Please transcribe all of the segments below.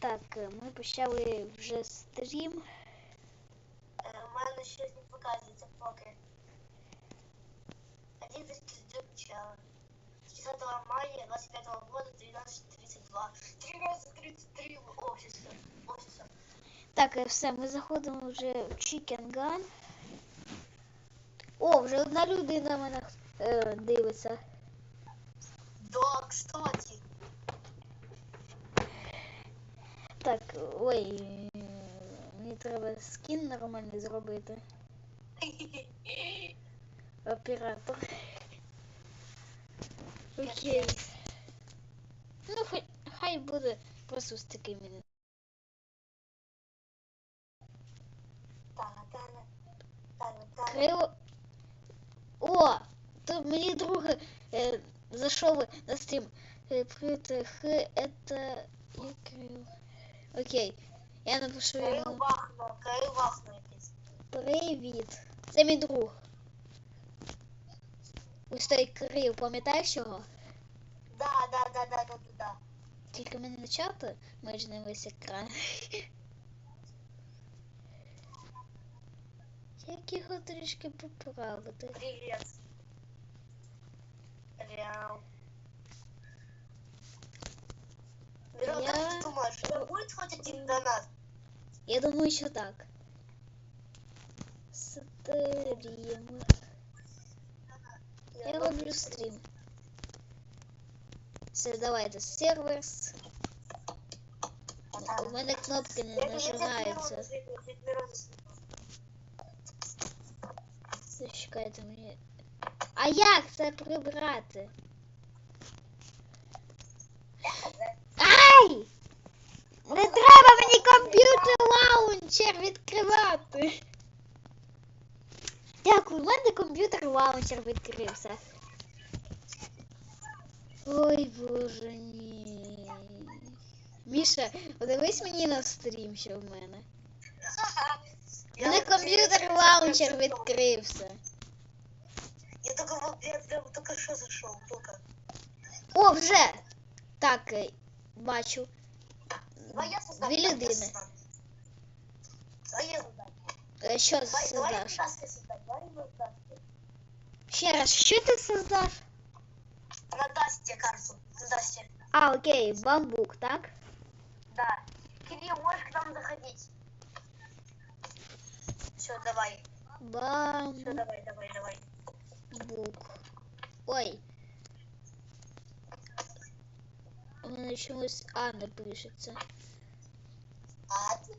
Так, е, ми почали вже стрім. У мене щось не показується поки. 11 до начала. 10 мая 25 года 13.32. 13.33. О, сейчас всё. О, все. Так, е, все, ми заходимо вже в Chicken Gun. О, вже одна людина мене е, дивиться. Да, кстати. Так, ой, е, мені треба скін нормальний зробити. Оператор. Окей. Ну, хай, хай буде просто з такими. Та-та-та. Та-та-та. Крило. О! Тут мені друг е, зайшов на стрім. Е, Привіт, Х, это... Я Крил. Окей. Я напишу йому. Вахно, Кирил Вахно якийсь. Привіт. Це мій друг. Ось той Крил, пам'ятаєш його? Да, да, да, да, да, да. Тільки мене не чати, майже не весь екран. Як його трішки поправити? Привет. Реал. будет хоть один донат? Я думаю, що так. Стрім. Я роблю стрім. Все, давайте. Серверс. У мене кнопки не нажимаються. Зачекайте мені. А як це прибрати? Ай! Не треба мені комп'ютер лаунчер відкривати. Дякую, у мене комп'ютер лаунчер відкрився. Ой, боже ні. Міша, подивись мені на стрім, що в мене. У мене комп'ютер лаунчер відкрився. Я только вот, я только что зашел, только. О, вже! Так, е, бачу. Давай я создам. Дві давай я людини. создам. Давай я создам. Е, Що Давай, давай я создаш? таски создам. Давай я таски. Ще раз, що ти создаш? На Дасте карту. А, окей, бамбук, так? Да. Кирилл, можешь к нам заходить? Все, давай. Все, Бамбук. давай, давай, давай. Ой. У мене чомусь А не пишеться. А, ты-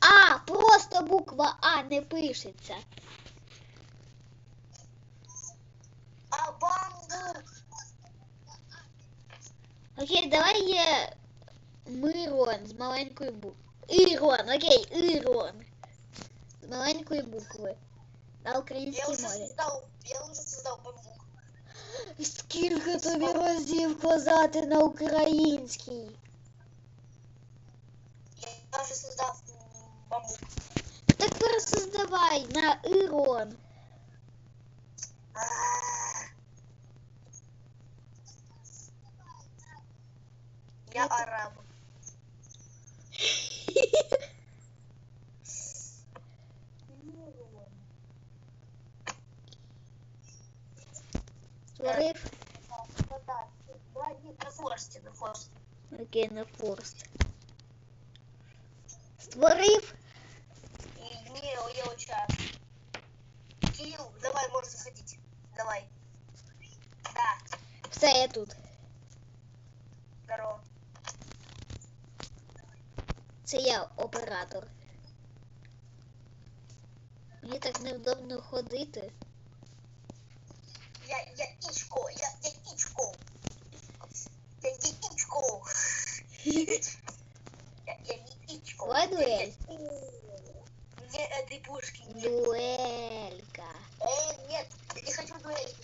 А, просто буква А не пишеться. а бамбук. Окей, давай є Мирон з маленької букви. Ірон, окей, Ірон. З маленької букви. На Я українській уже мові. создал, я уже создал бамбук. Скільки тобі разів казати на українській? Я вже создав бабу. Так пересоздавай на Ірон. А. Я араб. Створив. Давай на форсте. Окей, на форст. Створив. И не, я учаю. Кирилл, давай, можешь заходить. Давай. Да, Все, я тут. здорово. Це я оператор. Мені так невдобно ходити. Я, я Ичко, я, я Ичко. Я, я не Ичко. Давай дуэль. Мне этой пушки нет. Дуелька. Э, нет, я не хочу дуэль.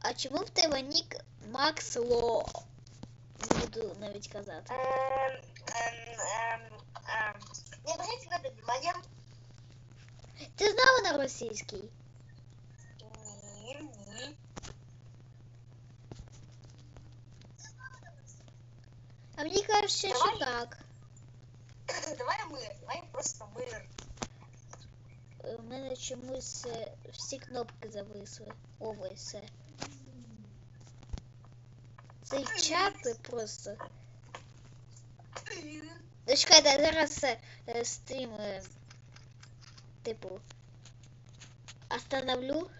А чому в тебе нік Макс Ло? Не буду навіть казати. Эм, эм, эм, эм. Не обращайте на это внимание. Ти знову на російській? Ні, ні. А мені кажеться, що Давай. так. Давай мир, давай просто мир. Е, У мене чомусь е, всі кнопки зависли. О, ось все. Цей чат просто. Ну, чекайте, я зараз е, е, стрім, е, типу, остановлю.